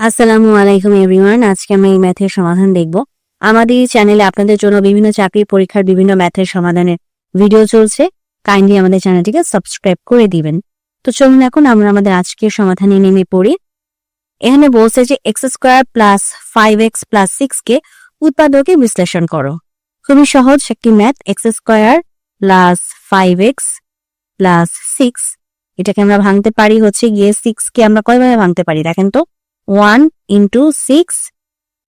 আসসালামু আলাইকুম এভরিওয়ান, আজকে আমরা এই ম্যাথের সমাধান দেখব। আমাদের এই চ্যানেলে আপনাদের জন্য বিভিন্ন চাকরির পরীক্ষার বিভিন্ন ম্যাথের সমাধানের ভিডিও চলছে। কাইন্ডলি আমাদের চ্যানেলটিকে সাবস্ক্রাইব করে দিবেন। তো চলুন এখন আমরা আমাদের আজকের সমাধানে নেমে পড়ি। এখানে বলছে যে x square plus five x plus six কে উৎপাদকে বিশ্লেষণ করো। খুবই সহজ একটি math x square plus five x plus six এটাকে আমরা ভাঙতে পারি, হচ্ছে গিয়ে সিক্স কে আমরা কয়ভাবে ভাঙতে পারি, দেখেন তো। ওয়ান ইন্টু সিক্স,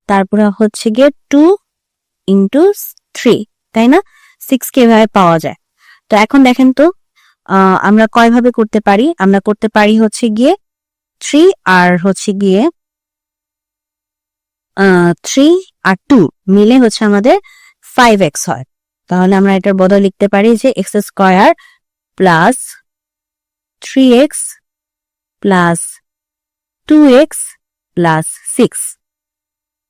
তারপরে হচ্ছে গিয়ে টু ইন্টু থ্রি, তাই না? সিক্স কে এভাবে পাওয়া যায়। তো এখন দেখেন তো আমরা কয়ভাবে করতে পারি? আমরা করতে পারি হচ্ছে গিয়ে থ্রি আর হচ্ছে গিয়ে থ্রি আর টু মিলে হচ্ছে আমাদের ফাইভ এক্স হয়। তাহলে আমরা এটার বদল লিখতে পারি যে x square plus three x plus two x plus six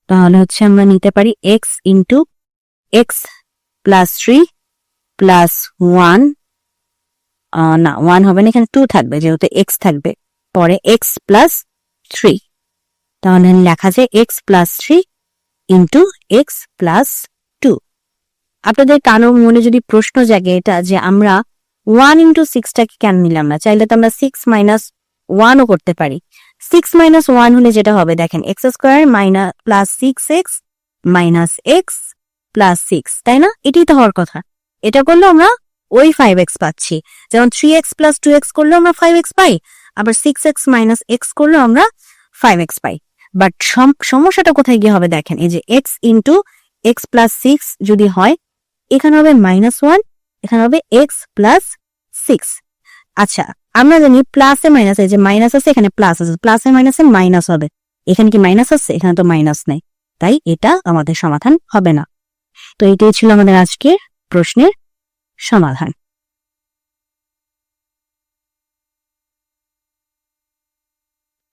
তাহলে হচ্ছে আমরা নিতে পারি x into x plus three plus one না ওয়ান হবে না, এখানে টু থাকবে, যেহেতু এক্স থাকবে। পরে এক্স প্লাস থ্রি তাহলে লেখা যায় x plus three into x plus two আপনাদের কারও মনে যদি প্রশ্ন জাগে এটা, যে আমরা ওয়ান ইন্টু সিক্সটাকে কেন নিলাম না? চাইলে তো আমরা সিক্স মাইনাস ওয়ানও করতে পারি। সিক্স মাইনাস ওয়ান হলে যেটা হবে দেখেন x square minus plus six x minus x plus six তাই না? এটাই তো হওয়ার কথা। এটা করলে আমরা ওই ফাইভ এক্স পাচ্ছি। যেমন three x plus two x করলেও আমরা ফাইভ এক্স পাই, আবার সিক্স এক্স মাইনাস এক্স করলেও আমরা ফাইভ এক্স পাই। বাট সমস্যাটা কোথায় গিয়ে হবে দেখেন, এই যে x into x plus six যদি হয়, এখানে হবে মাইনাস ওয়ান এখানে হবে এক্স প্লাস সিক্স আচ্ছা আমরা জানি প্লাসে মাইনাস এই যে মাইনাস আছে, এখানে প্লাস আছে। প্লাসে মাইনাসে মাইনাস হবে। এখানে কি মাইনাস আছে? এখানে তো মাইনাস নেই। তাই এটা আমাদের সমাধান হবে না। তো এটাই ছিল আমাদের আজকের প্রশ্নের সমাধান।